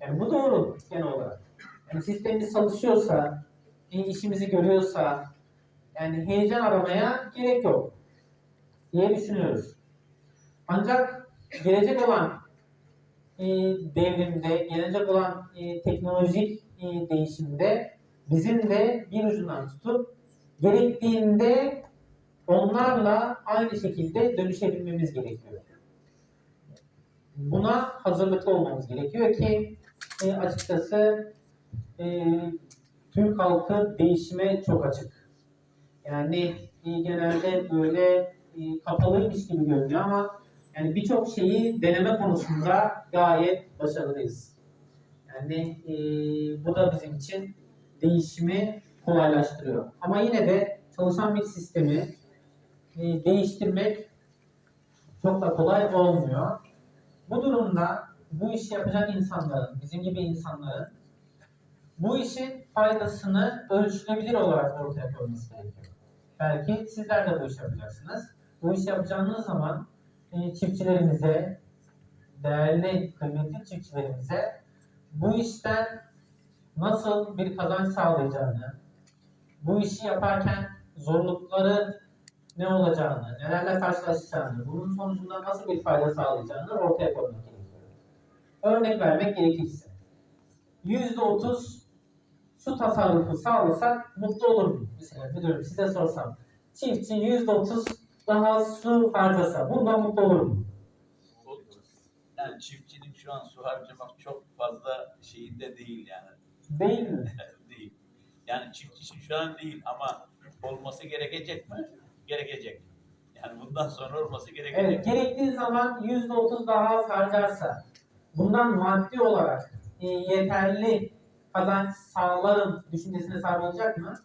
Yani bu doğru genel olarak. Yani sistemimiz çalışıyorsa, işimizi görüyorsa, yani heyecan aramaya gerek yok diye düşünüyoruz. Ancak gelecek olan e, devrimde, gelecek olan e, teknolojik e, değişimde bizim de bir ucundan tutup gerektiğinde onlarla aynı şekilde dönüşebilmemiz gerekiyor. Buna hazırlıklı olmamız gerekiyor ki e, açıkçası e, Türk halkı değişime çok açık. Yani e, genelde böyle e, kapalıymış gibi görünüyor ama yani birçok şeyi deneme konusunda gayet başarılıyız. Yani e, bu da bizim için değişimi kolaylaştırıyor. Ama yine de çalışan bir sistemi e, değiştirmek çok da kolay olmuyor. Bu durumda bu işi yapacak insanların, bizim gibi insanların bu işin faydasını ölçülebilir olarak ortaya koyması gerekiyor. Belki sizler de bu işi yapacaksınız. Bu işi yapacağınız zaman e, çiftçilerimize, değerli, kıymetli çiftçilerimize bu işten nasıl bir kazanç sağlayacağını, bu işi yaparken zorlukları ne olacağını, nelerle karşılaşacağını, bunun sonucunda nasıl bir fayda sağlayacağını ortaya koymak gerekiyor. Örnek vermek gerekirse, %30 su tasarrufu sağlasak mutlu olur mu? Mesela müdürüm size sorsam, çiftçi %30 daha su harcasa bundan mutlu olur mu? Yani çiftçinin şu an su harcamak çok fazla şeyinde değil yani. Değil mi? değil. Yani çiftçi şu an değil ama olması gerekecek mi? Gerekecek. Yani bundan sonra olması gerekecek. Evet, gerektiği zaman %30 daha az harcarsa, bundan maddi olarak e, yeterli kazanç sağlarım düşüncesine sahip olacak mı?